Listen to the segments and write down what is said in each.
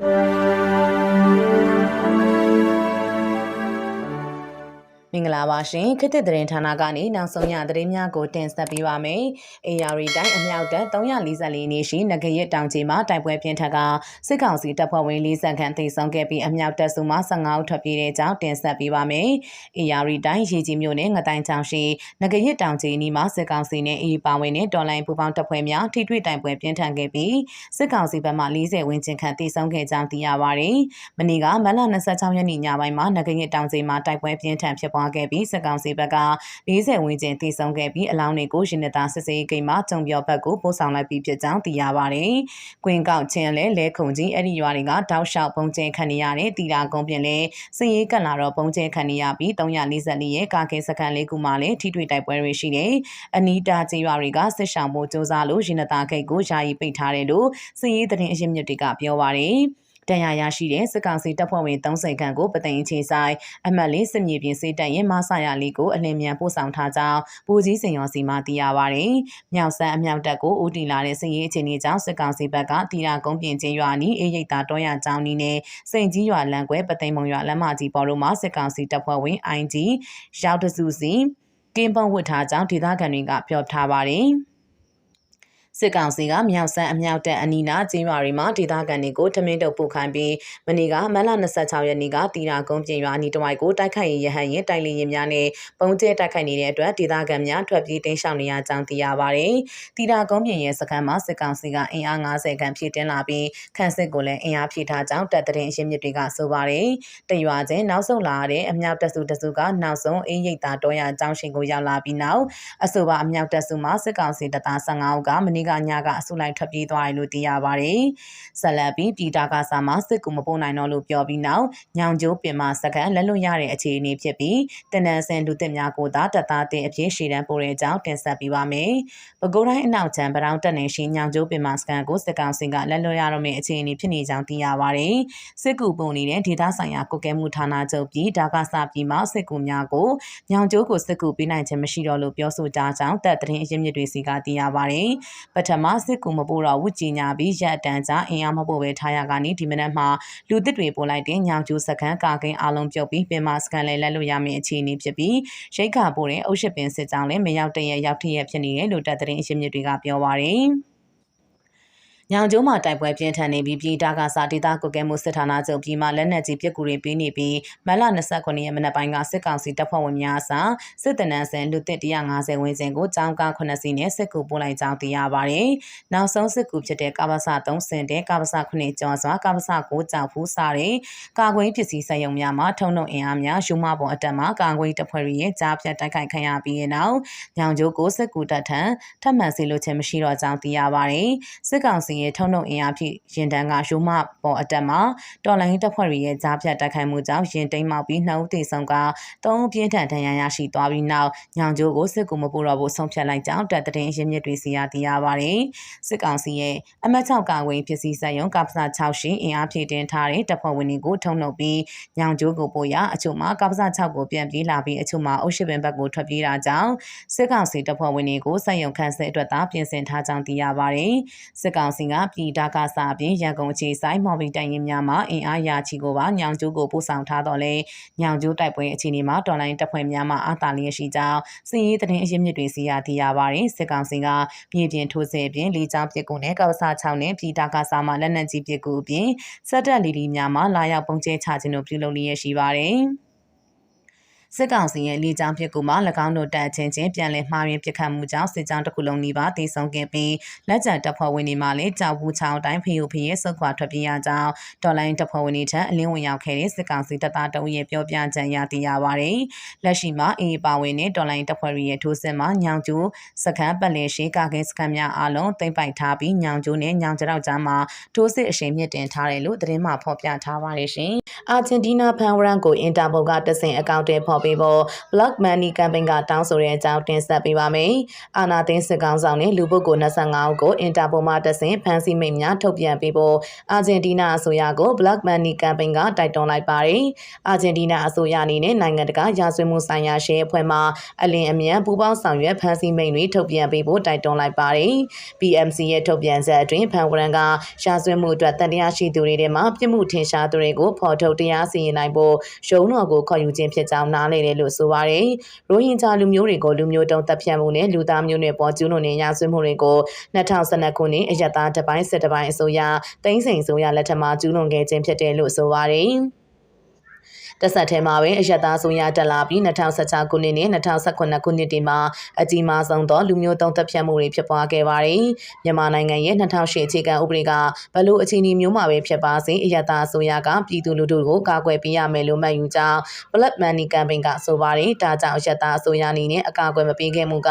you မင်္ဂလာပါရှင်ခေတ်သစ်သတင်းဌာနကနေနောက်ဆုံးရသတင်းများကိုတင်ဆက်ပေးပါမယ်။ AR တိုင်းအမြောက်တပ်344နေရှိငကရစ်တောင်ကြီးမှာတိုက်ပွဲပြင်းထန်ကစစ်ကောင်စီတပ်ဖွဲ့ဝင်40ခန့်သေဆုံးခဲ့ပြီးအမြောက်တပ်စုမှ15ဦးထွက်ပြေးတဲ့ကြောင်းတင်ဆက်ပေးပါမယ်။ AR တိုင်းရေကြီးမြို့နယ်ငတိုင်းချောင်းရှိငကရစ်တောင်ကြီးနီးမှာစစ်ကောင်စီနဲ့အေးပါဝင်တဲ့တော်လိုင်းပူပေါင်းတပ်ဖွဲ့များထိတွေ့တိုက်ပွဲပြင်းထန်ခဲ့ပြီးစစ်ကောင်စီဘက်မှ40ဝန်းကျင်ခန့်သေဆုံးခဲ့ကြောင်းသိရပါတယ်။မနေ့ကမတ်လ26ရက်နေ့ညပိုင်းမှာငကရစ်တောင်ကြီးမှာတိုက်ပွဲပြင်းထန်ဖြစ်ပွားပွားခဲ့ပြီးစစ်ကောင်စီဘက်က40ဝန်းကျင်တည်ဆုံခဲ့ပြီးအလောင်းတွေကိုရှင်နတာစစ်စေးဂိမ်းမှာကြုံပြောဘက်ကိုပို့ဆောင်လိုက်ပြီးဖြစ်ကြောင်းသိရပါတယ်။ကွင်းကောက်ချင်းလဲလဲခုံကြီးအဲ့ဒီရွာတွေကတောက်လျှောက်ပုံကျဲခံနေရတဲ့တီတာကုန်းပြင်လဲစည်ရေးကတ်လာတော့ပုံကျဲခံနေရပြီး344ရဲ့ကာကင်းစကန်လေးခုမှလည်းထိတွေ့တိုက်ပွဲတွေရှိတယ်။အနီးတာကျေးရွာတွေကစစ်ဆောင်မှုစ조사လို့ရှင်နတာဂိတ်ကိုယာယီပိတ်ထားတယ်လို့စည်ရေးသတင်းအရင်းမြစ်တွေကပြောပါတယ်။ တန်ရာရရှိတဲ့စစ်ကောင်စီတပ်ဖွဲ့ဝင်30ခန့်ကိုပသိမ်အခြေဆိုင်အမှတ်လေးစစ်မြေပြင်စစ်တပ်ရင်မဆရလေးကိုအလင်းမြန်ပို့ဆောင်ထားကြောင်းပူကြီးစင်ရောစီမှသိရပါဗျ။မြောက်ဆန်းအမြောက်တပ်ကိုဦးတီလာတဲ့စစ်ရေးအခြေအနေကြောင့်စစ်ကောင်စီဘက်ကတီရာကုန်းပြင်ချင်းရွာနီးအေးရိတ်သားတောရကျောင်းနီးနဲ့စိန်ကြီးရွာလမ်းကွဲပသိမ်မုံရွာလမ်းမကြီးပေါ်တို့မှာစစ်ကောင်စီတပ်ဖွဲ့ဝင် IG ရောက်တစုစီကင်းပုံဝတ်ထားကြောင်းဒေသခံတွေကပြောထားပါတယ်။ စစ်ကောင်စီကမြောက်ဆန်းအမြောက်တပ်အနီးနားကျေးရွာတွေမှာဒေသခံတွေကိုထမင်းတုပ်ပို့ခိုင်းပြီးမနေ့ကမတ်လ26ရက်နေ့ကတီရာကုန်းပြင်ရွာအနီးတစ်ဝိုက်ကိုတိုက်ခိုက်ရေးရဟန်ရင်တိုက်လီရင်များနဲ့ပုံကျဲတိုက်ခိုက်နေတဲ့အတွက်ဒေသခံများထွက်ပြေးတိမ်းရှောင်နေရကြောင်းသိရပါတယ်။တီရာကုန်းပြင်ရဲ့စခန်းမှာစစ်ကောင်စီကအင်အား90ခန့်ဖြည့်တင်းလာပြီးခန့်စစ်ကိုလည်းအင်အားဖြည့်ထားကြောင်းတပ်တဲ့အရင်းမြစ်တွေကဆိုပါတယ်။တရွာချင်းနောက်ဆုံးလာတဲ့အမြောက်တပ်စုတစုကနောက်ဆုံးအင်းရိပ်သားတော်ရအကြောင်းရှင်ကိုရောက်လာပြီးနောက်အဆိုပါအမြောက်တပ်စုမှာစစ်ကောင်စီတပ်သား15ဦးကမနေ့ကညကအစုလိုက်ထွက်ပြေးသွားတယ်လို့သိရပါတယ်။ဆက်လက်ပြီးပြည်တာကစားမှာစစ်ကူမပို့နိုင်တော့လို့ပြောပြီးနောက်ညောင်ကျိုးပင်မစကန်လက်လွတ်ရတဲ့အခြေအနေဖြစ်ပြီးတနန်စင်လူသစ်များကိုသာတပ်သားတင်အဖြစ်ရှေ့တန်းပို့တဲ့အကြောင်းတင်ဆက်ပေးပါမယ်။ပဲခူးတိုင်းအနောက်ချမ်းပတောင်းတက်နေရှိညောင်ကျိုးပင်မစကန်ကိုစစ်ကောင်စီကလက်လွတ်ရတော့မယ့်အခြေအနေဖြစ်နေကြောင်းသိရပါတယ်။စစ်ကူပုံနေတဲ့ဒေသဆိုင်ရာကုကဲမှုဌာနချုပ်ပြည်ဒါကစားပြည်မှာစစ်ကူများကိုညောင်ကျိုးကိုစစ်ကူပေးနိုင်ခြင်းမရှိတော့လို့ပြောဆိုကြကြောင်းတပ်သတင်းအရင်းမြစ်တွေစီကသိရပါတယ်။ပထမစစ်ကူမပို့တော့ဝုကြီးညာပြီးရက်တန်းကြအင်အားမပို့ပဲထားရကနေဒီမနက်မှာလူသစ်တွေပို့လိုက်တဲ့ညောင်ကျိုးစခန်းကာကင်းအလုံးပြုတ်ပြီးပင်မစကန်လဲလက်လို့ရမယ့်အခြေအနေဖြစ်ပြီးရိတ်ခါပို့တဲ့အုပ်ရှစ်ပင်စစ်ကြောင်းလည်းမရောက်တရရောက်ထရဖြစ်နေတယ်လို့တပ်သတင်းအရှင်းမြစ်တွေကပြောပါရယ်။ ညောင်ကျိုးမှာတိုက်ပွဲပြင်းထန်နေပြီးပြည်တာကစာဒေတာကုကဲမှုစစ်ဌာနချုပ်ပြည်မှာလက်နက်ကြီးပစ်ကူတွေပေးနေပြီးမလ29ရက်မနက်ပိုင်းကစစ်ကောင်စီတပ်ဖွဲ့ဝင်များစာစစ်တနန်းစင်လူသစ်150ဝန်းကျင်ကိုကြောင်းကား9စီးနဲ့စစ်ကူပို့လိုက်ကြောင်းသိရပါတယ်။နောက်ဆုံးစစ်ကူဖြစ်တဲ့ကပ္ပစ3စင်တဲ့ကပ္ပစ9ကျော်စွာကပ္ပစ9ကြောက်ဖူးစားတဲ့ကာကွယ်ပစ္စည်းစက်ရုံများမှာထုံနှုံအင်အားများယူမပေါ်အတက်မှာကာကွယ်တပ်ဖွဲ့ရဲ့ကြားဖြတ်တိုက်ခိုက်ခံရပြီးတဲ့နောက်ညောင်ကျိုးကိုစစ်ကူတပ်ထံထပ်မံစီလိုခြင်းမရှိတော့ကြောင်းသိရပါတယ်။စစ်ကောင်စီရဲ့ထုံနှုံအင်အားဖြင့်ရင်တန်းကရိုးမပေါ်အတက်မှာတော်လိုင်းတပ်ဖွဲ့ရဲ့ကြားဖြတ်တိုက်ခိုက်မှုကြောင့်ရင်တိမ်မောက်ပြီးနှုတ်သေးဆုံးကသုံးပြင်းထန်ဒဏ်ရာရရှိသွားပြီးနောက်ညောင်ကျိုးကိုစစ်ကူမပူတော့ဘူးဆုံးဖြတ်လိုက်ကြောင်းတပ်တဲ့ရင်းမြစ်တွေစီရသိရပါတယ်စစ်ကောင်စီရဲ့အမတ်6ကာဝေးဖြစ်စီဆက်ရုံကပ္ပစာ6ရှိအင်အားဖြည့်တင်ထားတဲ့တပ်ဖွဲ့ဝင်တွေကိုထုံနှုတ်ပြီးညောင်ကျိုးကိုပို့ရအချို့မှာကပ္ပစာ6ကိုပြန်ပြေးလာပြီးအချို့မှာအုပ်ရှိပင်ဘက်ကိုထွက်ပြေးတာကြောင့်စစ်ကောင်စီတပ်ဖွဲ့ဝင်တွေကိုဆက်ရုံခန့်စစ်အတွက်သာပြင်ဆင်ထားကြောင်းသိရပါတယ်စစ်ကောင်စီကပြည်ဒါကစာအပြင်ရန်ကုန်အခြေဆိုင်မော်ဘီတိုင်ရင်များမှာအင်အားရာချီကိုပါညောင်ကျိုးကိုပို့ဆောင်ထားတော့လဲညောင်ကျိုးတိုက်ပွဲအခြေအနေမှာတော်လိုင်းတပ်ဖွဲ့များမှအာသာလျက်ရှိကြောင်းစည်ရေးတရင်အရင်းမြစ်တွေစီရသိရပါတယ်စစ်ကောင်စီကမြေပြင်ထိုးစစ်အပြင်လေကြောင်းပစ်ကူနဲ့ကောက်စား6နဲ့ပြည်တာကစားမှလက်နက်ကြီးပစ်ကူအပြင်စက်တက်လီလီများမှလာရောက်ပုံကျဲချခြင်းတို့ပြုလုပ်လျက်ရှိပါတယ် စစ်ကောင်စီရဲ့လေကြောင်းပစ်ကူမှာ၎င်းတို့တပ်ချင်းချင်းပြန်လည်မှားယွင်းပစ်ခတ်မှုကြောင့်စစ်ကြောင်းတစ်ခုလုံးနီးပါးတေဆုံးခဲ့ပြီးလက်ကျန်တပ်ဖွဲ့ဝင်တွေမှလည်းကြောက်ဘူးချောင်းတိုင်းဖီယိုဖီရဲ့ဆုတ်ခွာထွက်ပြေးရကြောင်းဒေါ်လိုင်းတပ်ဖွဲ့ဝင်တွေထံအလင်းဝင်ရောက်ခဲ့တဲ့စစ်ကောင်စီတပ်သားတအုပ်ရဲ့ပြောပြချက်ရသိရပါတယ်။လက်ရှိမှာအေးပါဝင်တဲ့ဒေါ်လိုင်းတပ်ဖွဲ့ရဲ့ထိုးစစ်မှာညောင်ကျူစခန်းပတ်လည်ရှိကာကင်းစခန်းများအလုံးသိမ့်ပိုက်ထားပြီးညောင်ကျူနဲ့ညောင်ကြောက်ကြားမှာထိုးစစ်အရှိန်မြင့်တင်ထားတယ်လို့သတင်းမှဖော်ပြထားပါတယ်ရှင်။အာဂျင်တီးနားဖန်ဝရန်ကိုအင်တာပိုကတဆင်အကောင့်တွေဖော်ပေးဖို့ Block Money Campaign ကတောင်းဆိုတဲ့အကြောင်းတင်ဆက်ပေးပါမယ်။အာနာသိန်းစစ်ကောင်ဆောင်နဲ့လူပုဂ္ဂိုလ်25ဦးကိုအင်တာပိုမှတဆင့်ဖမ်းဆီးမိန့်များထုတ်ပြန်ပေးဖို့အာဂျင်တီးနားအစိုးရကို Block Money Campaign ကတိုက်တွန်းလိုက်ပါတယ်။အာဂျင်တီးနားအစိုးရအနေနဲ့နိုင်ငံတကာရာဇဝတ်မှုဆိုင်ရာရှေ့အဖွဲ့မှအလင်းအမြန်ပူးပေါင်းဆောင်ရွက်ဖမ်းဆီးမိန့်တွေထုတ်ပြန်ပေးဖို့တိုက်တွန်းလိုက်ပါတယ်။ PMC ရဲ့ထုတ်ပြန်ချက်အတွင်းဖန်ဝရန်ကရာဇဝတ်မှုအတွက်တန်တရားရှိသူတွေထဲမှာပြစ်မှုထင်ရှားသူတွေကိုဖော်ထုတ်တရားစီရင်နိုင်ဖို့ရှုံးတော်ကိုခေါ်ယူခြင်းဖြစ်ကြောင်းနားလည်တယ်လို့ဆိုပါတယ်။ရိုဟင်ဂျာလူမျိုးတွေကိုလူမျိုးတုံးတပ်ဖြတ်မှုနဲ့လူသားမျိုးနွယ်ပေါ်ကျူးလွန်တဲ့ရာဇဝတ်မှုတွေကို2012ခုနှစ်အယက်သားတစ်ပိုင်းစစ်တစ်ပိုင်းအစိုးရတိုင်းစိန်အစိုးရလက်ထက်မှာကျူးလွန်ခဲ့ခြင်းဖြစ်တယ်လို့ဆိုပါတယ်။ တဆက်ထဲမှာပဲအယက်သားဆိုရတက်လာပြီး2016ခုနှစ်နဲ့2018ခုနှစ်တွေမှာအကြီးမားဆုံးသောလူမျိုးတုံးတပ်ဖြတ်မှုတွေဖြစ်ပွားခဲ့ပါတယ်။မြန်မာနိုင်ငံရဲ့2008အခြေခံဥပဒေကဘလို့အခြေအနေမျိုးမှာပဲဖြစ်ပါစေအယက်သားဆိုရကပြည်သူလူထုကိုကာကွယ်ပေးရမယ်လို့မှတ်ယူကြောင်း Black Money Campaign ကဆိုပါတယ်။ဒါကြောင့်အယက်သားဆိုရအနေနဲ့အကာအကွယ်မပေးခဲ့မှုက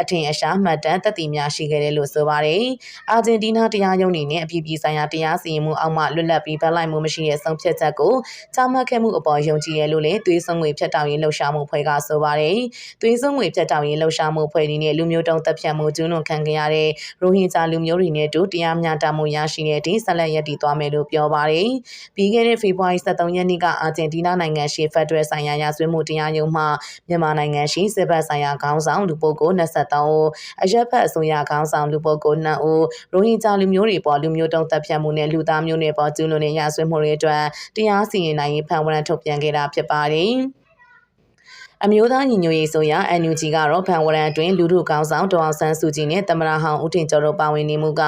အထင်အရှားမှတ်တမ်းသက်သေများရှိခဲ့တယ်လို့ဆိုပါတယ်။အာဂျင်တီးနားတရားရုံးအနေနဲ့အပြည်ပြည်ဆိုင်ရာတရားစီရင်မှုအောက်မှလွတ်လပ်ပြီးဗလိုက်မှုမရှိတဲ့ဆုံးဖြတ်ချက်ကိုချမှတ်ခဲ့မှုအပေါ်ယုံကြည်ရလို့လည်းသွေးစွန်ငွေဖြတ်တောက်ရေးလှုပ်ရှားမှုဖွဲ့ကဆိုပါတယ်။သွေးစွန်ငွေဖြတ်တောက်ရေးလှုပ်ရှားမှုဖွဲ့ဒီနဲ့လူမျိုးတုံးတပ်ဖြတ်မှုကျူးလွန်ခံခဲ့ရတဲ့ရိုဟင်ဂျာလူမျိုးတွေနဲ့တူတရားမျှတမှုရရှိတဲ့အထိဆက်လက်ရည်တည်သွားမယ်လို့ပြောပါတယ်။ပြီးခဲ့တဲ့ဖေဖော်ဝါရီ23ရက်နေ့ကအာဂျင်တီးနားနိုင်ငံရှိဖက်ဒရယ်ဆိုင်ရာရာဇဝတ်မှုတရားရုံးမှမြန်မာနိုင်ငံရှိစစ်ဘက်ဆိုင်ရာခေါင်းဆောင်လူပုဂ္ဂိုလ်23ဦးအရက်ဖက်အစိုးရခေါင်းဆောင်လူပုဂ္ဂိုလ်2ဦးရိုဟင်ဂျာလူမျိုးတွေပေါ်လူမျိုးတုံးတပ်ဖြတ်မှုနဲ့လူသားမျိုးနွယ်ပေါ်ကျူးလွန်တဲ့ရာဇဝတ်မှုတွေအတွက်တရားစီရင်နိုင်ရေးဖန်ဝရန်ထုတ်ပြန်ခဲ့တာဖြစ်ပါတယ်။ အမျိုးသားညီညွတ်ရေးဆိုရာ NUG ကတော့ဖန်ဝရန်အတွင်းလူထုကောင်းဆောင်ဒေါအောင်ဆန်းစုကြည်နဲ့တမရဟောင်ဦးထင်ကျော်တို့ပါဝင်နေမှုက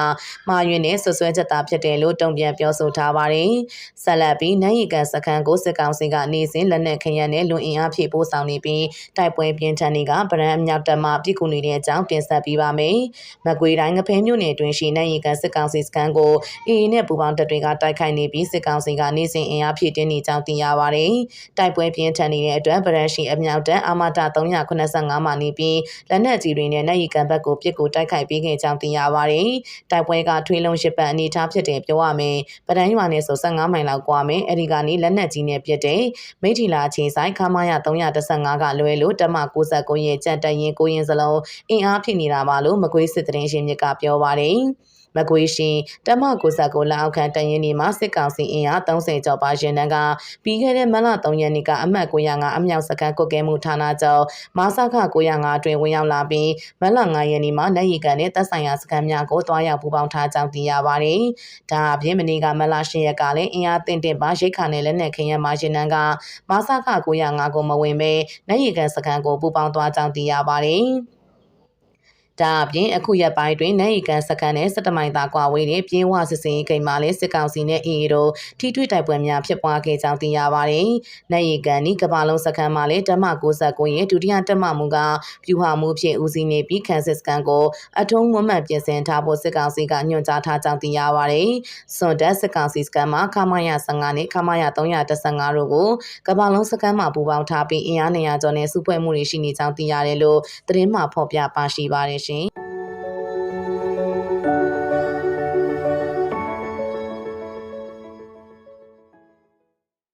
မှားယွင်းတဲ့ဆွဆွဲချက်သားဖြစ်တယ်လို့တုံ့ပြန်ပြောဆိုထားပါတယ်။ဆက်လက်ပြီးနိုင်ရီကန်စခန်းကိုစစ်ကောင်စီကနေစဉ်လက်နက်ခရမ်းနဲ့လွန်အင်အားဖြည့်ပို့ဆောင်နေပြီးတိုက်ပွဲပြင်းထန်တွေကဗရန်အမြောက်တပ်မှပြည်ကူနေတဲ့အကြောင်းတင်ဆက်ပေးပါမယ်။မကွေတိုင်းငဖဲမြို့နယ်တွင်ရှိနိုင်ရီကန်စစ်ကောင်စီစခန်းကိုအေအေနဲ့ပူပေါင်းတပ်တွေကတိုက်ခိုက်နေပြီးစစ်ကောင်စီကနေစဉ်အင်အားဖြည့်တင်းနေကြောင်းသိရပါတယ်။တိုက်ပွဲပြင်းထန်နေတဲ့အတွက်ဗရန်ရှိအမြောက်တန်းအာမတာ385မှာနေပြီးလက်နက်ကြီးတွေနဲ့နိုင်ရီကန်ဘက်ကိုပြစ်ကိုတိုက်ခိုက်ပေးခဲ့ကြောင်းသိရပါတယ်။တိုက်ပွဲကထွေးလုံးရှစ်ပတ်အနေထားဖြစ်တယ်ပြောရမယ်။ပဒန်းရွာနဲ့ဆို15မိုင်လောက်ကွာမယ်။အဲဒီကနေလက်နက်ကြီးနဲ့ပြစ်တယ်။မိထီလာချင်းဆိုင်ခမာရ315ကလွဲလို့တမ69ရဲ့ကြက်တရင်ကိုရင်စလုံးအင်အားဖြစ်နေတာပါလို့မကွေးစစ်တရင်ရှင်မြစ်ကပြောပါတယ်။ မကွေးရှင်တမ69လက်အောက်ခံတရင်နေမှာစစ်ကောင်စီအင်အား30ကျော်ပါရှင်တန်းကပြီးခဲ့တဲ့မလ3ရက်နေ့ကအမှတ်905အမြောက်စခန်းကုတ်ကဲမှုဌာနချုပ်မာစခ905အတွင်ဝင်ရောက်လာပြီးမလ9ရက်နေ့မှာနိုင်ရီကန်နဲ့တပ်ဆိုင်ရာစခန်းများကိုတွားရောက်ပူးပေါင်းထားကြောင်းသိရပါတယ်။ဒါအပြင်မနေ့ကမလ10ရက်ကလည်းအင်အားတင်တင်ပါရိတ်ခါနဲ့လက်နက်ခင်းရမာရှင်တန်းကမာစခ905ကိုမဝင်ဘဲနိုင်ရီကန်စခန်းကိုပူးပေါင်းသွားကြောင်းသိရပါတယ်။ ဒါအပြင်အခုရက်ပိုင်းတွင်နိုင်ရီကန်စကန်နဲ့စစ်တမိုင်သာကွာဝေးတဲ့ပြင်းဝစစ်စင်ရေးကိန်းမှာလည်းစစ်ကောင်စီနဲ့အေအေတို့ထိထွေတိုက်ပွဲများဖြစ်ပွားခဲ့ကြောင်းသိရပါတယ်။နိုင်ရီကန်ဤကမ္ဘာလုံးစကန်မှာလည်းဓမ္မ69ရဲ့ဒုတိယဓမ္မမူကပြူဟာမှုဖြင့်ဦးစီးနေပြီးခန်စစ်စကန်ကိုအထုံးမမှန်ပြင်ဆင်ထားဖို့စစ်ကောင်စီကညွှန်ကြားထားကြောင်းသိရပါတယ်။စွန်ဒတ်စစ်ကောင်စီစကန်မှာခမာယ15နဲ့ခမာယ315တို့ကိုကမ္ဘာလုံးစကန်မှာပူးပေါင်းထားပြီးအင်အားနေရာကျော်နဲ့စုဖွဲ့မှုတွေရှိနေကြောင်းသိရတယ်လို့သတင်းမှဖော်ပြပါရှိပါတယ်ရှင်